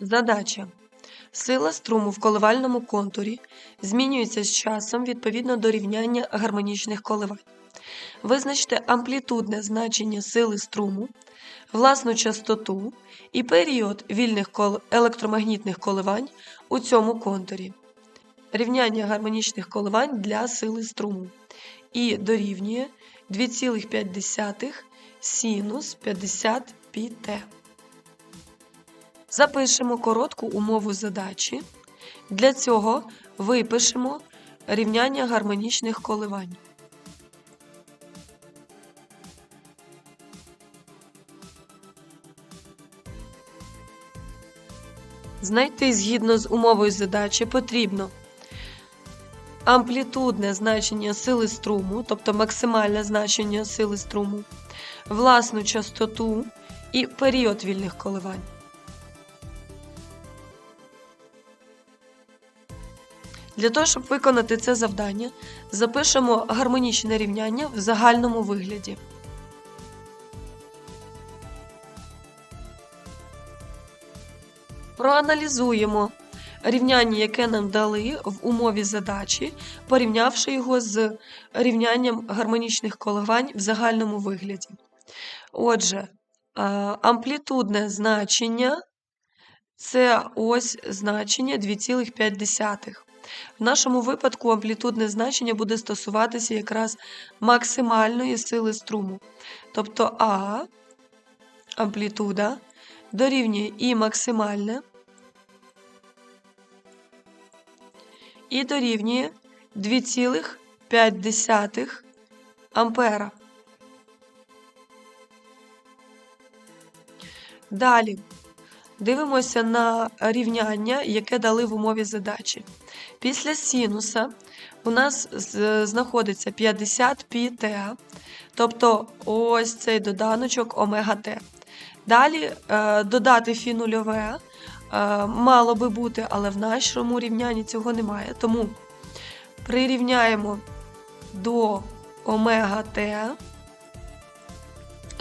Задача. Сила струму в коливальному контурі змінюється з часом відповідно до рівняння гармонічних коливань. Визначте амплітудне значення сили струму, власну частоту і період вільних кол- електромагнітних коливань у цьому контурі. Рівняння гармонічних коливань для сили струму. І дорівнює 2,5 синус 50 πt. Запишемо коротку умову задачі. Для цього випишемо рівняння гармонічних коливань. Знайти згідно з умовою задачі потрібно амплітудне значення сили струму, тобто максимальне значення сили струму, власну частоту і період вільних коливань. Для того, щоб виконати це завдання, запишемо гармонічне рівняння в загальному вигляді. Проаналізуємо рівняння, яке нам дали в умові задачі, порівнявши його з рівнянням гармонічних коливань в загальному вигляді. Отже, амплітудне значення це ось значення 2,5. В нашому випадку амплітудне значення буде стосуватися якраз максимальної сили струму. Тобто А амплітуда дорівнює і максимальне, і дорівнює 2,5 ампера. Далі дивимося на рівняння, яке дали в умові задачі. Після синуса у нас знаходиться 50 πt, тобто ось цей доданочок омега Т. Далі е, додати фі нульове е, мало би бути, але в нашому рівнянні цього немає. Тому прирівняємо до омега Т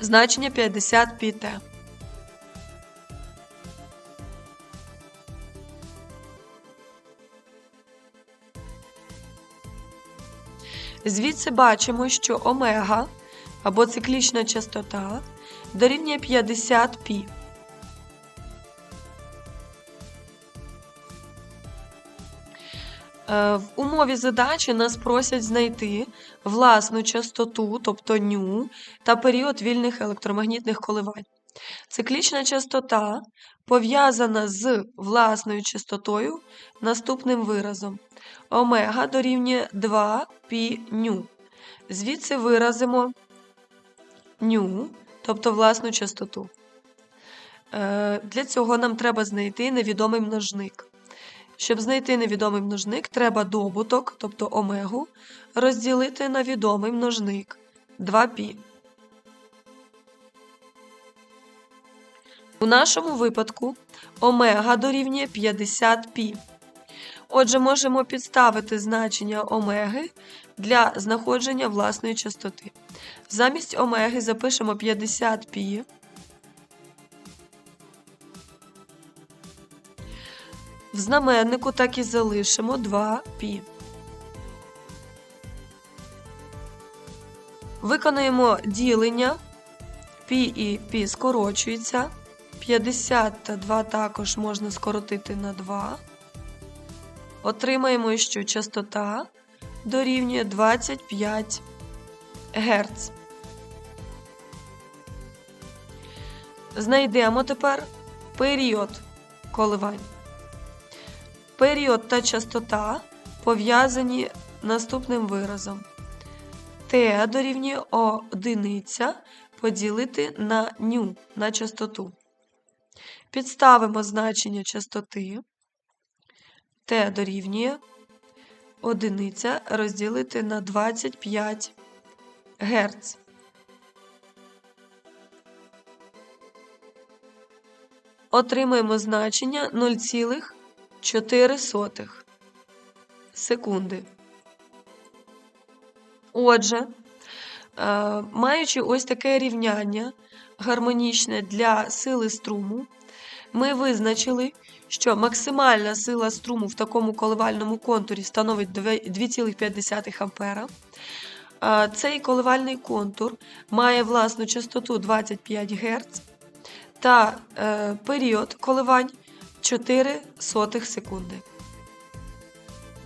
значення 50 πt. Звідси бачимо, що омега або циклічна частота дорівнює 50 π. Е, В умові задачі нас просять знайти власну частоту, тобто ню, та період вільних електромагнітних коливань. Циклічна частота пов'язана з власною частотою наступним виразом. Омега дорівнює 2 π ню. Звідси виразимо ню, тобто власну частоту. Е, Для цього нам треба знайти невідомий множник. Щоб знайти невідомий множник, треба добуток, тобто омегу, розділити на відомий множник 2π. У нашому випадку омега дорівнює 50 π. Отже, можемо підставити значення омеги для знаходження власної частоти. Замість омеги запишемо 50 π. В знаменнику так і залишимо 2 π. Виконаємо ділення. π і π скорочуються. 50 та 2 також можна скоротити на 2. Отримаємо, що частота дорівнює 25 Гц. Знайдемо тепер період коливань. Період та частота пов'язані наступним виразом. Т дорівнює одиниця поділити на ню на частоту. Підставимо значення частоти. Т дорівнює одиниця розділити на 25 Гц. Отримаємо значення 0,4 секунди. Отже, маючи ось таке рівняння гармонічне для сили струму, ми визначили, що максимальна сила струму в такому коливальному контурі становить 2,5 ампера. А, Цей коливальний контур має власну частоту 25 Гц та е, період коливань 4 сотих секунди.